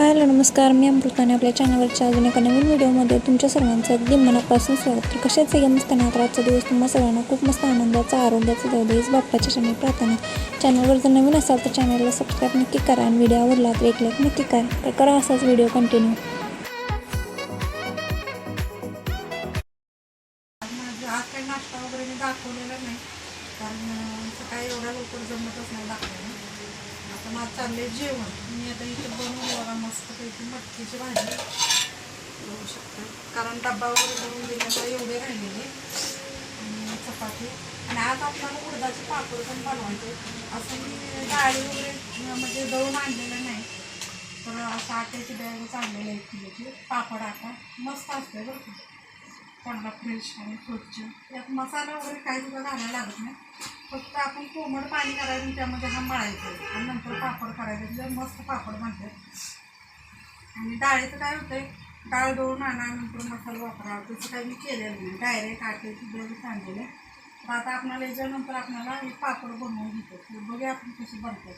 Hello नमस्कार मी अमृताने आपल्या चॅनलवरच्या अजून एका नवीन व्हिडिओमध्ये तुमच्या सर्वांचं अगदी मनापासून स्वागत. तर कशाच एकदम मस्त तर आजचा दिवस? तुम्हाला सर्वांना खूप मस्त आनंदाचा आरोग्याचा जाऊ दे बाप्पाच्या क्षणी प्रार्थना. चॅनलवर जर नवीन असाल तर चॅनलला सबस्क्राईब नक्की करा आणि व्हिडिओ आवडला तर एक लाईक नक्की करा. तर करा असाच व्हिडिओ कंटिन्यू. माझं काही नाश्ता वगैरे मी दाखवलेला नाही कारण सकाळी एवढ्या लवकर जमतच नाही दाखवलं आता माझं चाललंय जेवण. मी आता इथे बनवून बघा मस्तपैकी मटकीची भाजी बघू शकते. कारण डब्बा वगैरे बनवून दिल्यामुळे एवढे राहिलेले. आणि चपाती. आणि आज आपल्याला उडदाचे पापड पण बनवायचे. असं मी डाळी वगैरे म्हणजे दळून आणलेलं नाही. तर असं आट्याची बॅगच चाललेलं एक किलोची पापड आटा मस्त असते बरं का. चांगला फ्रेश आणि स्वच्छ. यात मसाला वगैरे काही सुद्धा घालायला लागत नाही. फक्त आपण कोमट पाणी करायचं त्यामध्ये हा मळायचं आणि नंतर पापड करायचं मस्त पापड बनतात आणि डाळीचं काय होतंय डाळ दळून आणा नंतर मसाला वापरा. तसं काही मी केलेलं नाही. डायरेक्ट आटे बेल आणलेले तर आता आपल्याला याच्यानंतर आपल्याला हे पापड बनवून घेतो. तर बघूया आपण कसे बनतात.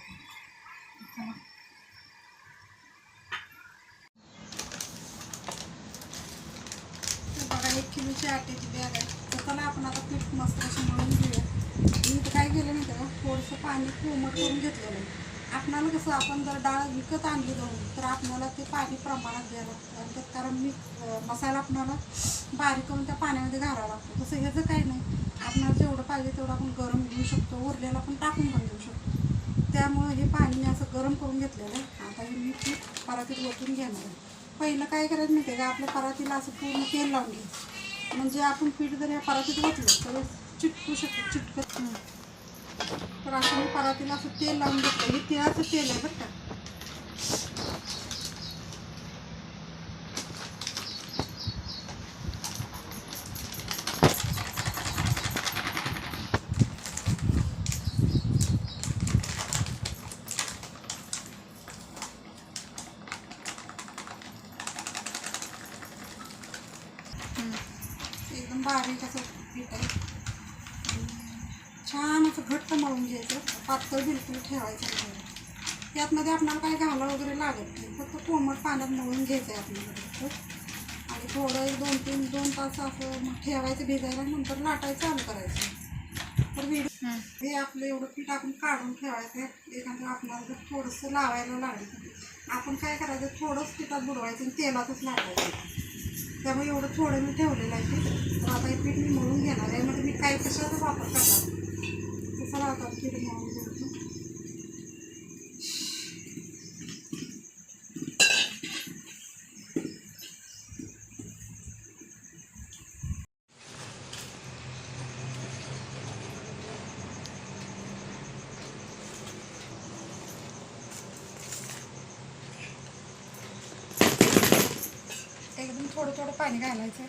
बघा एक किलोची आट्याची बॅग आहे तर त्याला आपण आता पीठ मस्त असं म्हणून घेऊया. मी तर काय केलं नाही का? थोडंसं पाणी कोमट करून घेतलेलं आहे. आपणाला कसं आपण जर डाळ विकत आणली जाऊन तर आपणाला ते पाणी प्रमाणात द्यायला लागतं. कारण मी मसाला आपणाला बारीक करून त्या पाण्यामध्ये घालावा लागतो. तसं ह्याचं काही नाही. आपणाला जेवढं पाहिजे तेवढं आपण गरम घेऊ शकतो. उरलेलं आपण टाकून पण देऊ शकतो. त्यामुळे हे पाणी मी असं गरम करून घेतलेलं आहे. आता हे मी पीठ परातीत ओतून घेणार आहे. पहिलं काय करायचं माहिती आहे का? आपल्या परातीला असं पूर्ण तेल लावून घ्यायचं. म्हणजे आपण पीठ जर या परातीत ओतलं तर चिटकू शकत चिटकत नाही. तर असं मी परातीला असं तेल लावून घेतलं हे तिळाचं तेल आहे बरं का. एकदम बारीक असं पीठ आहे. छान असं घट्ट मळून घ्यायचं. पातळ बिलकुल ठेवायचं नाही. यातमध्ये आपल्याला काही घाला वगैरे लागत नाही. फक्त कोमट पाण्यात मळून घ्यायचं आहे आपल्याला आणि थोडं एक दोन तीन दोन तास असं ठेवायचं भिजायला नंतर लाटायचं चालू करायचं. तर व्हिडिओ हे आपलं एवढं पीठ आपण काढून ठेवायचं. एखादं आपल्याला जर थोडंसं लावायला लागलं आपण काय करायचं? थोडंच पिठात बुडवायचं आणि तेलातच लाटायचं. त्यामुळे एवढं थोडं मी ठेवलेलं आहे तर आता हे पीठ मी मळून घेणार आहे. यामध्ये मी काय कशाचा वापर करणार कसं लावतात पीठ मळून घ्यायचं एकदम थोडं थोडं पाणी घालायचं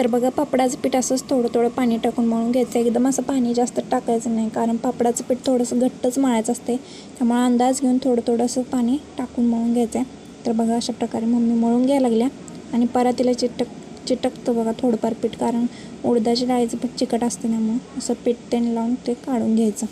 तर बघा पापडाचं पीठ असंच थोडं थोडं पाणी टाकून मळून घ्यायचं. एकदम असं पाणी जास्त टाकायचं नाही कारण पापडाचं पीठ थोडंसं घट्टच मळायचं असते. त्यामुळे अंदाज घेऊन थोडं थोडंसं पाणी टाकून मळून घ्यायचं आहे तर बघा अशा प्रकारे मम्मी मळून घ्यायला लागल्या. आणि परातीला चिटक चिटकतं बघा थोडंफार पीठ कारण उडदाच्या डाळीचं पीठ चिकट असतं त्यामुळं असं पीठ त्याने लावून ते काढून घ्यायचं.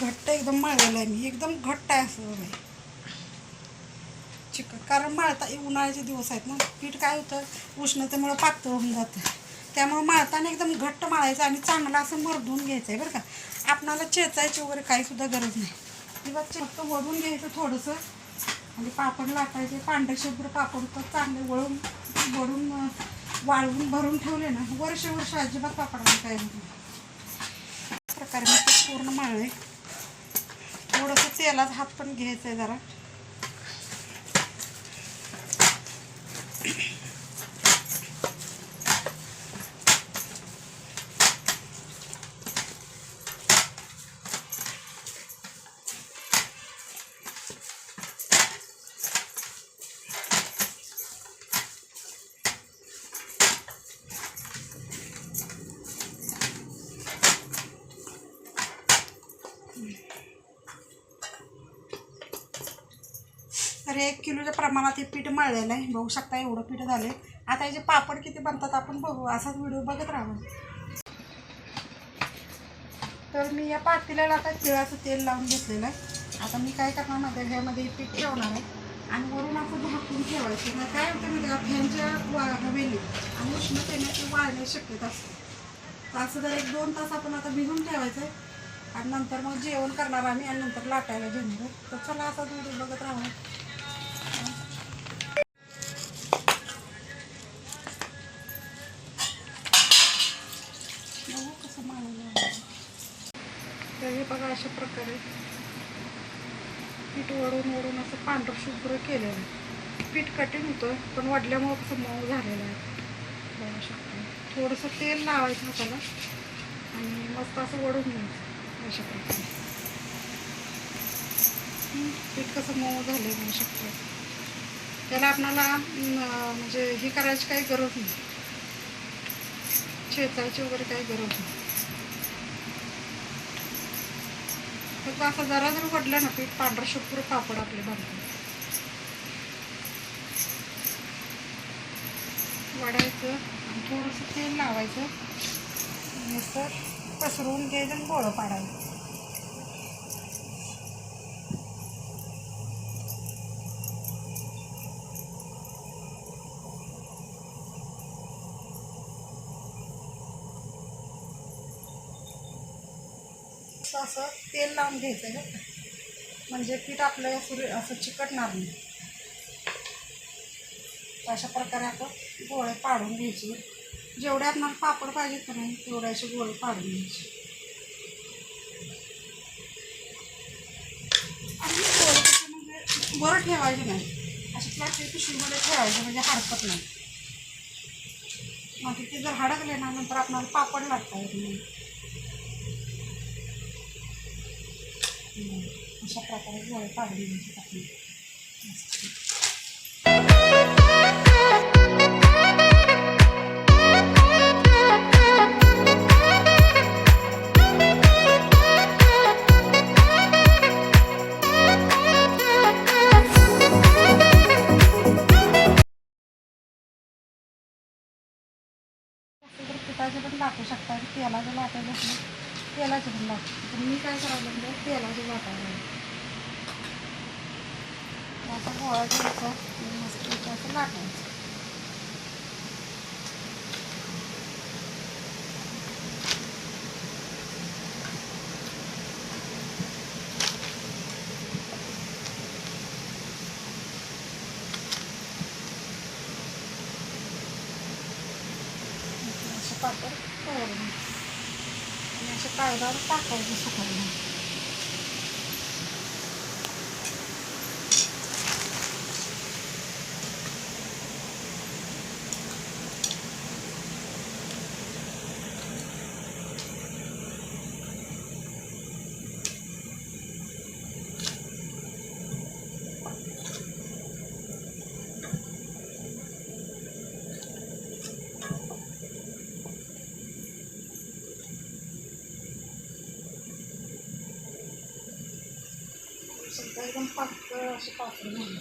घट्ट एकदम मळलेलं आहे मी. एकदम घट्ट आहे असं बघा हे. चिकट. कारण माळता उन्हाळ्याचे दिवस आहेत ना. पीठ काय होतं? उष्णतेमुळं पातळ होऊन जातं. त्यामुळं माळताना एकदम घट्ट माळायचं आणि चांगलं असं मरदून घ्यायचं आहे बरं का. आपणाला चेचायची वगैरे काहीसुद्धा गरज नाही. किंवा फक्त वळून घ्यायचं थोडंसं. आणि पापड लाटायचे. पांढरशुभ्र पापड तर चांगले वळून वळून वाळवून भरून ठेवले ना वर्ष वर्ष अजिबात पापडाला काय होत प्रकारे मी ते पूर्ण मळले. थोडंसं तेलात हात पण घ्यायचं आहे जरा. एक किलोच्या प्रमाणात हे पीठ मळलेलं आहे. बघू शकता एवढं पीठ झाले आता याचे पापड किती बनतात आपण बघू. असाच व्हिडिओ बघत राहू तर मी या पातेल्याला आता तिळाचं तेल लावून घेतलेलं आहे. आता मी काय करणार माझ्या ह्यामध्ये हे पीठ ठेवणार आहे. आणि वरून असं झाकून ठेवायचं. मग काय होतं माहिती का? फॅनच्या वा हवेली आणि उष्णतेने ते वाळण्याची शक्यता असते. तर असं जर एक दोन तास आपण आता भिजून ठेवायचं आहे. आणि नंतर मग जेवण करणार आम्ही आणि नंतर लाटायला घेणार तर चला असा व्हिडिओ बघत राहू करायचं हे बघा अशा प्रकारे पीठ वडून वडून असं पांढरं शुभ्र केलेलं आहे. पीठ कठीण होतं पण वडल्यामुळं कसं मऊ झालेलं आहे. बघू शकतो. थोडंसं तेल लावायचं हाताला आणि मस्त असं वडून घ्यायचं अशा प्रकारे. पीठ कसं मऊ झालं बघू शकतो. त्याला आपणाला म्हणजे हे करायची काही गरज नाही. चेचायची वगैरे काही गरज नाही. फक्त असं जरा जर वडलं ना पीठ पांढरा शुभ्र पापड आपले बनतात. वडायचं आणि थोडंसं तेल लावायचं. आणि असं पसरवून घ्यायचं आणि गोळं पाडायचं असं असं तेल लावून घ्यायचं आहे बरं म्हणजे पीठ आपलं असं असं चिकटणार नाही. अशा प्रकारे आपण गोळे पाडून घ्यायचे. जेवढे आपल्याला पापड पाहिजे तर नाही तेवढे असे गोळे पाडून घ्यायचे. आणि गोळे कसे म्हणजे बरं ठेवायचे नाही. असे प्लास्टिक पिशवीमध्ये ठेवायचे म्हणजे हरकत नाही. मग तिथे जर हडकले ना नंतर आपल्याला पापड लागता येत नाही अशा प्रकारे गोळे पाडून घ्यायचे आपण असं तर पिठाचे पण टाकू शकता आणि तेलाचं लाटायचं असलं तेलाचे पण लागतं पण मी काय करायला लागलं तेलाचे लाटायला असं गोळा घ्यायचा आणि मस्त असं लाटायचं असे पापड तयार होईल. आणि असे कागदावर टाकायचे सुकायला सगळं एकदम पातळ असे म्हणून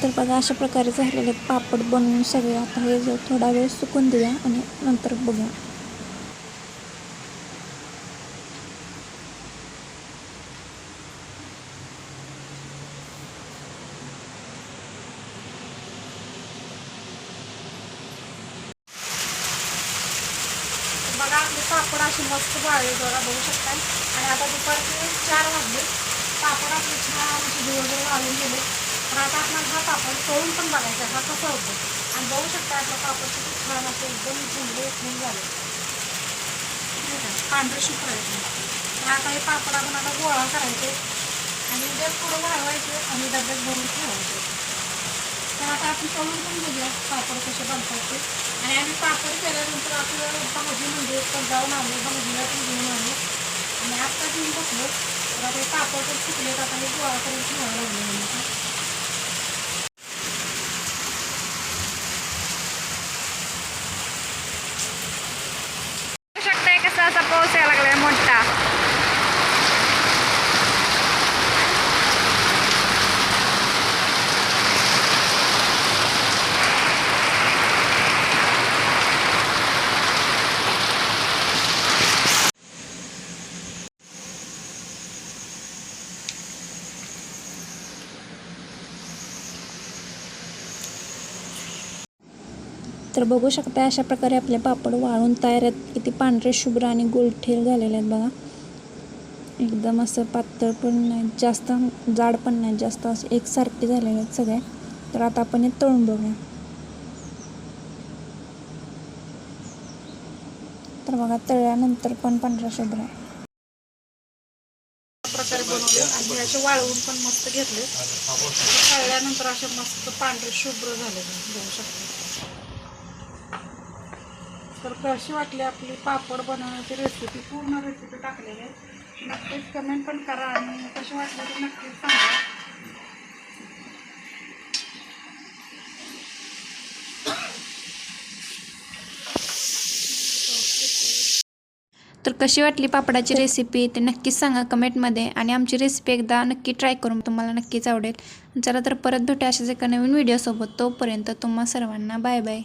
तर बघा अशा प्रकारे झालेले पापड बनवून सगळे. आता हे जर थोडा वेळ सुकून देऊया आणि नंतर बघूया बघा आपले अशी मस्त बाळी जरा बघू शकता आणि आता दुपारचे चार वाजले. पापड आपले छान असे घालून गेले. पण आता आपल्याला हा पापड तळून पण बघायचा आहे, हा कसा होतो? आणि बघू शकता आपला पापड किती छान असं एकदम झुंबे उठून झाले. पांढरे शुभ्र तर आता हे पापड आपण आता गोळा करायचे. आणि उद्या पुढं घालवायचे आणि डब्यात भरून ठेवायचे. तर आता आपण तळून पण घेऊया पापड कसे बनतात ते. आणि आम्ही पापड केल्यानंतर आपलं भाजी म्हणजे जाऊन आलो भाजीला पण घेऊन आलो. आणि आत्ता घेऊन बसलो. तर आता हे पापड पण सुकलेत आता हे गोळा करून ठेवायला लागले आता शकताय कसा असा पाऊस यायला लागलाय मोठा तर बघू शकता अशा प्रकारे आपले पापड वाळून तयार आहेत. किती पांढरे शुभ्र आणि गोलठेल झालेले आहेत बघा. एकदम असं पातळ पण नाही जास्त जाड पण नाही जास्त असं एकसारखे झालेले आहेत सगळे. तर आता आपण हे तळून बघूया. तर बघा तळल्यानंतर पण पांढरा शुभ्र आहे. प्रकारे बनवले आणि असे वाळवून पण मस्त घेतले. तळल्यानंतर असे मस्त पांढरे शुभ्र झाले. बघू शकता. तर कशी वाटली आपली पापड बनवण्याची रेसिपी पूर्ण रेसिपी टाकलेली आहे. नक्कीच कमेंट पण करा आणि कशी वाटली ते नक्कीच सांगा. तर कशी वाटली पापडाची रेसिपी ते नक्कीच सांगा कमेंटमध्ये आणि आमची रेसिपी एकदा नक्की ट्राय करून तुम्हाला नक्कीच आवडेल. चला तर परत भेटू अशाच एका नवीन व्हिडिओसोबत तोपर्यंत तुम्हा सर्वांना बाय बाय